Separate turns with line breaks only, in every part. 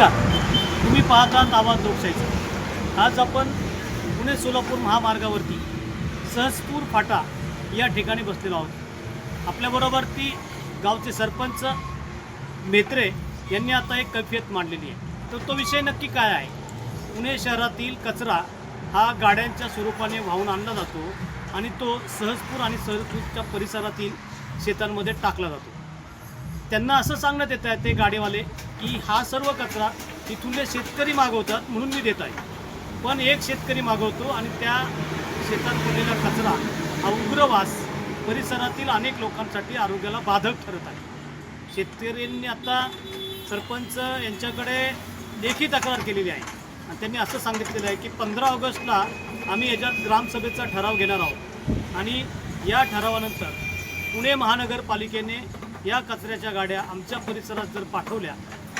नमस्कार. तुम्ही पाहतात आवाज लोकशाहीचा आज आपण पुणे सोलापूर महामार्गावरती सहजपूर फाटा या ठिकाणी बसलेलो आहोत. आपल्याबरोबर ती गावचे सरपंच मेत्रे यांनी आता एक कैफियत मांडलेली आहे. तर तो विषय नक्की काय आहे? पुणे शहरातील कचरा हा गाड्यांच्या स्वरूपाने वाहून आणला जातो आणि तो सहजपूर आणि सहजपूरच्या परिसरातील शेतांमध्ये टाकला जातो. त्यांना असं सांगण्यात येत आहे ते गाडीवाले की हा सर्व कचरा तिथूनले शेतकरी मागवतात म्हणून मी देत आहे. पण एक शेतकरी मागवतो आणि त्या शेतात पडलेला कचरा हा उग्रवास परिसरातील अनेक लोकांसाठी आरोग्याला बाधक ठरत आहे. शेतकऱ्यांनी आता सरपंच यांच्याकडे लेखी तक्रार केलेली आहे. आणि त्यांनी असं सांगितलेलं आहे की पंधरा ऑगस्टला आम्ही याच्यात ग्रामसभेचा ठराव घेणार आहोत. आणि या ठरावानंतर पुणे महानगरपालिकेने या कचऱ्याच्या गाड्या आमच्या परिसरात जर पाठवल्या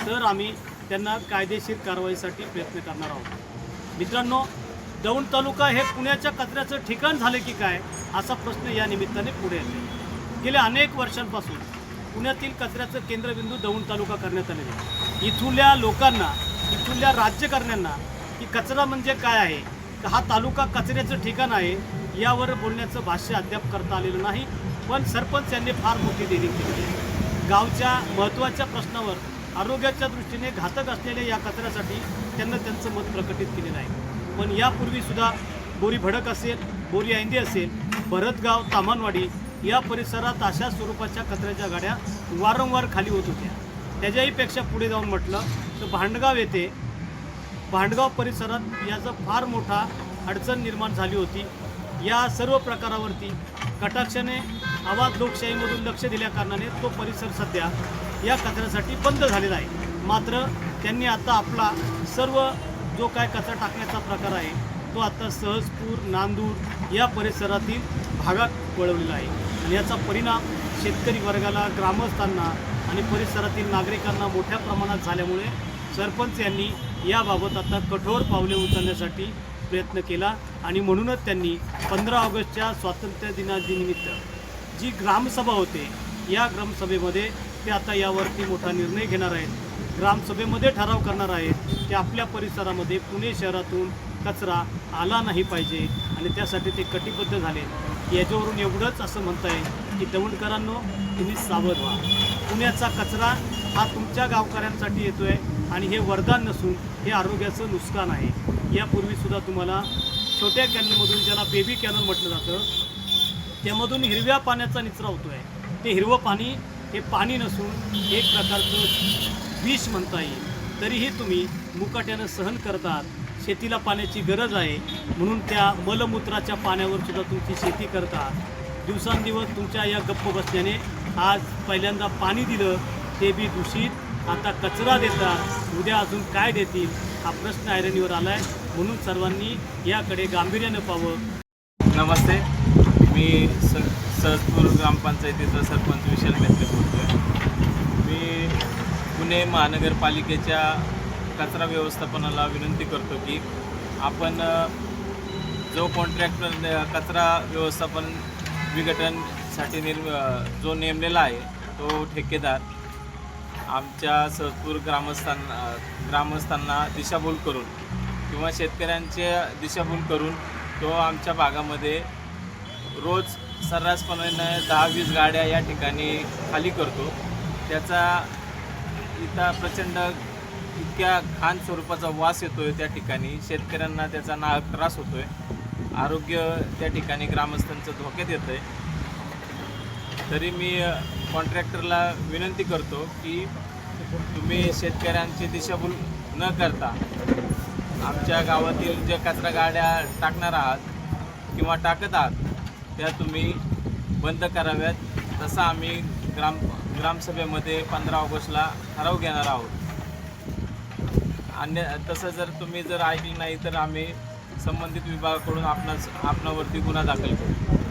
तर आम्ही त्यांना कायदेशीर कारवाईसाठी प्रयत्न करणार आहोत. मित्रांनो दौंड तालुका हे पुण्याच्या कचऱ्याचं ठिकाण झाले की काय असा प्रश्न या निमित्ताने पुढे येतो गेल्या अनेक वर्षांपासून पुण्यातील कचऱ्याचं केंद्रबिंदू दौंड तालुका करण्यात आलेला आहे. इथुल्या लोकांना इथुल्या राज्यकर्त्यांना की कचरा म्हणजे काय आहे तर हा तालुका कचऱ्याचं ठिकाण आहे यावर बोलण्याचं भाष्य अद्याप करता आलेलं नाही. पण सरपंच यांनी फार मोठी देणी केली आहे. गावच्या महत्त्वाच्या प्रश्नावर आरोग्याच्या दृष्टीने घातक असलेल्या या कचऱ्यासाठी त्यांना त्यांचं मत प्रकटित केलेलं आहे. पण यापूर्वीसुद्धा बोरी भडक असेल बोरी आयंदी असेल भरतगाव तामानवाडी या परिसरात अशा स्वरूपाच्या कचऱ्याच्या गाड्या वारंवार खाली होत होत्या. त्याच्याही पेक्षा पुढे जाऊन म्हटलं तर भांडगाव येथे भांडगाव परिसरात याचा फार मोठा अडचण निर्माण झाली होती. या सर्व प्रकारावरती कटाक्षाने आवाज लोकशाहीमधून लक्ष दिल्या कारणाने तो परिसर सध्या या कचऱ्यासाठी बंद झालेला आहे. मात्र त्यांनी आता आपला सर्व जो काय कचरा टाकण्याचा प्रकार आहे तो आता सहजपूर नांदूर या परिसरातील भागात वळवलेला आहे. आणि याचा परिणाम शेतकरी वर्गाला ग्रामस्थांना आणि परिसरातील नागरिकांना मोठ्या प्रमाणात झाल्यामुळे सरपंच यांनी याबाबत आता कठोर पावले उचलण्यासाठी प्रयत्न केला आणि म्हणूनच त्यांनी पंधरा ऑगस्टच्या स्वातंत्र्य दिनानिमित्त जी ग्रामसभा होते या ग्रामसभेमध्ये ते आता यावरती मोठा निर्णय घेणार आहेत. ग्रामसभेमध्ये ठराव करणार आहेत की आपल्या परिसरामध्ये पुणे शहरातून कचरा आला नाही पाहिजे आणि त्यासाठी ते कटिबद्ध झाले. याच्यावरून एवढंच असं म्हणता येईल की दौंडकरांनो तुम्ही सावध व्हा. पुण्याचा कचरा हा तुमच्या गावकऱ्यांसाठी येतो आहे आणि हे वरदान नसून हे आरोग्याचं नुकसान आहे. यापूर्वीसुद्धा तुम्हाला छोट्या कॅनलमधून ज्याला बेबी कॅनल म्हटलं जातं त्यामधून हिरव्या पाण्याचा निचरा होतो आहे ते हिरवं पाणी हे पाणी नसून एक प्रकारचं विष म्हणता येईल. तरीही तुम्ही मुकाट्यानं सहन करतात. शेतीला पाण्याची गरज आहे. म्हणून त्या मलमूत्राच्या पाण्यावर सुद्धा तुमची शेती करतात. दिवसांदिवस तुमच्या या गप्प बसल्याने आज पहिल्यांदा पाणी दिलं ते बी दूषित. आता कचरा देतात. उद्या अजून काय देतील? हा प्रश्न ऐरणीवर आला आहे म्हणून सर्वांनी याकडे गांभीर्यानं पाहावं.
नमस्ते. मी स सहजपूर ग्रामपंचायतीचा सरपंच विशाल बोलतो आहे मी पुणे महानगरपालिकेच्या कचरा व्यवस्थापनाला विनंती करतो की आपण जो कॉन्ट्रॅक्टर कचरा व्यवस्थापन विघटनसाठी निर्म जो नेमलेला आहे तो ठेकेदार आमच्या सहजपूर ग्रामस्थांना ग्रामस्थांना दिशाभूल करून किंवा शेतकऱ्यांचे दिशाभूल करून तो आमच्या भागामध्ये रोज सर्रासपणे दहा वीस गाड्या या ठिकाणी खाली करतो. त्याचा इथं प्रचंड इतक्या खान स्वरूपाचा वास येतो आहे त्या ठिकाणी. शेतकऱ्यांना त्याचा ना त्रास होतो आहे आरोग्य त्या ठिकाणी ग्रामस्थांचं धोक्यात येतं आहे तरी मी कॉन्ट्रॅक्टरला विनंती करतो की तुम्ही शेतकऱ्यांची दिशाभूल न करता आमच्या गावातील ज्या कचरा गाड्या टाकणार आहात किंवा टाकत आहात त्या तुम्ही बंद कराव्यात. तसा आम्ही ग्राम ग्रामसभेमध्ये पंधरा ऑगस्टला ठराव घेणार आहोत. अन्य तसं जर तुम्ही जर ऐकलं नाही तर आम्ही संबंधित विभागाकडून आपणास आपणावरती गुन्हा दाखल करू.